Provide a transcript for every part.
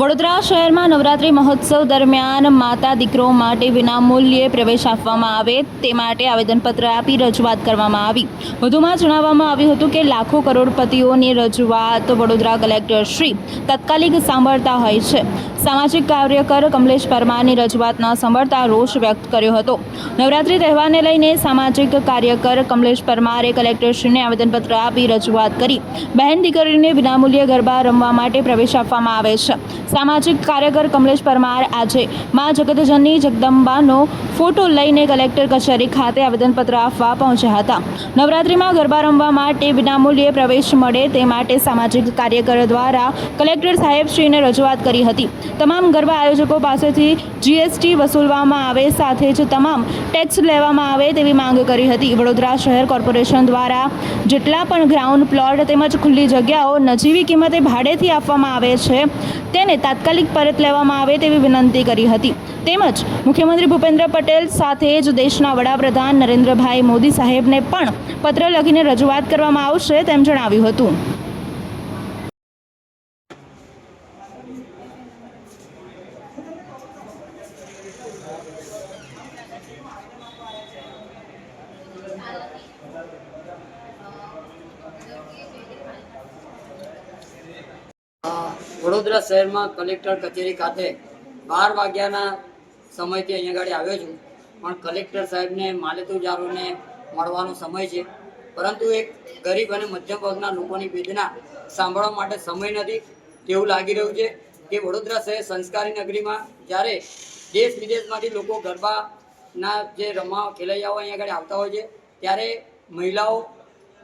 વડોદરા શહેરમાં નવરાત્રિ મહોત્સવ દરમિયાન માતા દીકરો માટે વિનામૂલ્યે પ્રવેશ આપવામાં આવે તે માટે આવેદનપત્ર આપી રજૂઆત કરવામાં આવી. વધુમાં જણાવવામાં આવ્યું હતું કે લાખો કરોડપતિઓની રજૂઆત વડોદરા કલેક્ટર શ્રી તાત્કાલિક સાંભળતા હોય છે. સામાજિક કાર્યકર કમલેશ પરમારની રજૂઆત ન સાંભળતા રોષ વ્યક્ત કર્યો હતો. નવરાત્રિ તહેવારને લઈને સામાજિક કાર્યકર કમલેશ પરમારે કલેક્ટરશ્રીને આવેદનપત્ર આપી રજૂઆત કરી. બહેન દીકરીને વિનામૂલ્યે ગરબા રમવા માટે પ્રવેશ આપવામાં આવે છે. સામાજિક કાર્યકર કમલેશ પરમાર આજે મા જગતજનની જગદંબાનો ફોટો લઈને કલેક્ટર કચેરી ખાતે આવેદનપત્ર આપવા પહોંચ્યા હતા. નવરાત્રિમાં ગરબા રમવા માટે વિનામૂલ્યે પ્રવેશ મળે તે માટે સામાજિક કાર્યકર દ્વારા કલેક્ટર સાહેબશ્રીને રજૂઆત કરી હતી. તમામ ગરબા આયોજકો પાસેથી જીએસટી વસૂલવામાં આવે સાથે જ તમામ ટેક્સ લેવામાં આવે તેવી માંગ કરી હતી. વડોદરા શહેર કોર્પોરેશન દ્વારા જેટલા પણ ગ્રાઉન્ડ પ્લોટ તેમજ ખુલ્લી જગ્યાઓ નજીવી કિંમતે ભાડેથી આપવામાં આવે છે તેને તાત્કાલિક પરત લેવામાં આવે તેવી વિનંતી કરી હતી. તેમજ મુખ્યમંત્રી ભૂપેન્દ્ર પટેલ સાથે જ દેશના વડાપ્રધાન નરેન્દ્રભાઈ મોદી સાહેબને પણ પત્ર લખીને રજૂઆત કરવામાં આવશે તેમ જણાવ્યું હતું. વડોદરા શહેરમાં કલેક્ટર કચેરી ખાતે બાર વાગ્યાના સમયથી અહીંયા આગળ આવ્યો છું. પણ કલેક્ટર સાહેબને માલેતુજારોને મળવાનો સમય છે. પરંતુ એક ગરીબ અને મધ્યમ વર્ગના લોકોની વેદના સાંભળવા માટે સમય નથી. તેવું લાગી રહ્યું છે કે વડોદરા શહેર સંસ્કારી નગરીમાં જ્યારે દેશ વિદેશમાંથી લોકો ગરબાના જે રમવા, ખેલૈયાઓ અહીંયા આગળ આવતા હોય છે, ત્યારે મહિલાઓ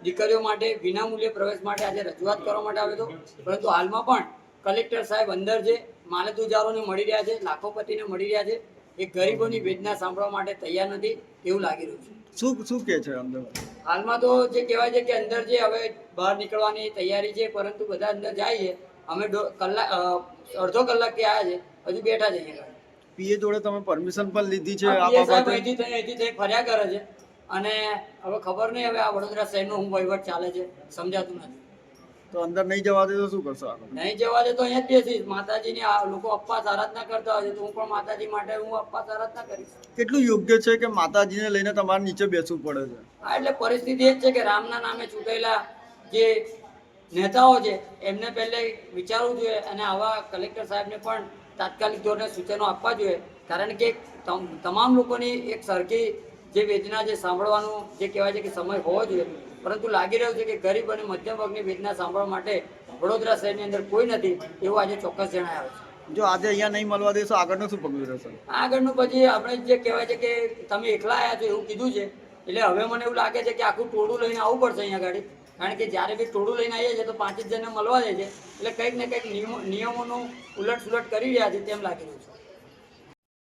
દીકરીઓ માટે વિનામૂલ્યે પ્રવેશ માટે આજે રજૂઆત કરવા માટે આવ્યો હતો. પરંતુ હાલમાં પણ કલેક્ટર સાહેબ અંદર છે માલતુજારોને મળી રહ્યા છે લાખોપતિને મળી રહ્યા છે એ ગરીબોની વેદના સાંભળવા માટે તૈયાર નથી એવું લાગી રહ્યું છે. શું શું કે છે અંદર? હાલમાં તો જે કહેવાય છે કે અંદર જે હવે બહાર નીકળવાની તૈયારી છે પરંતુ બધા અંદર જાય છે. અમે કલાક અડધો અડધો કલાકથી આવ્યા છે હજુ બેઠા આગળ. પીએ જોડે તમે પરમિશન પણ લીધી છે અહીંથી અહીંથી થઈ ફર્યા કરે છે. અને હવે ખબર નહીં હવે આ વડોદરા શહેરનો હું વહીવટ ચાલે છે સમજાતું નથી. તો અંદર નહીં જવા દે તો શું કરશો નહીં જવા દે તો અહીંયા જ બેસીશ. માતાજીની આ લોકો અપવાસ આરાધના કરતા હોય છે તો હું પણ માતાજી માટે હું અપવાસ આરાધના કરીશ. કેટલું યોગ્ય છે કે માતાજીને લઈને તમારે નીચે બેસવું પડે છે? હા એટલે પરિસ્થિતિ એ જ છે કે રામના નામે ચૂંટાયેલા જે નેતાઓ છે એમને પહેલે વિચારવું જોઈએ અને આવા કલેક્ટર સાહેબને પણ તાત્કાલિક ધોરણે સૂચનો આપવા જોઈએ. કારણ કે તમ- તમામ લોકોની એક સરખી જે વેદના જે સાંભળવાનું જે કહેવાય છે કે સમય હોવો જોઈએ. પરંતુ લાગી રહ્યું છે કે ગરીબ અને મધ્યમ વર્ગની વેદના સાંભળવા માટે વડોદરા શહેરની અંદર કોઈ નથી એવું આજે ચોક્કસ જણાય આવે છે. જો આજે અહીંયા નહીં મળવા દેશો આગળનું શું પગલું રહેશે? આગળનું પછી આપણે જે કહેવાય છે કે તમે એકલા આવ્યા છો એવું કીધું છે એટલે હવે મને એવું લાગે છે કે આખું ટોળું લઈને આવવું પડશે અહીંયા ગાડી. કારણ કે જ્યારે બી ટોળું લઈને આવીએ છીએ તો પાંચ જ જણને મળવા દે છે. એટલે કંઈક ને કંઈક નિયમો નિયમોનું ઉલટ સુલટ કરી રહ્યા છે તેમ લાગી રહ્યું છે.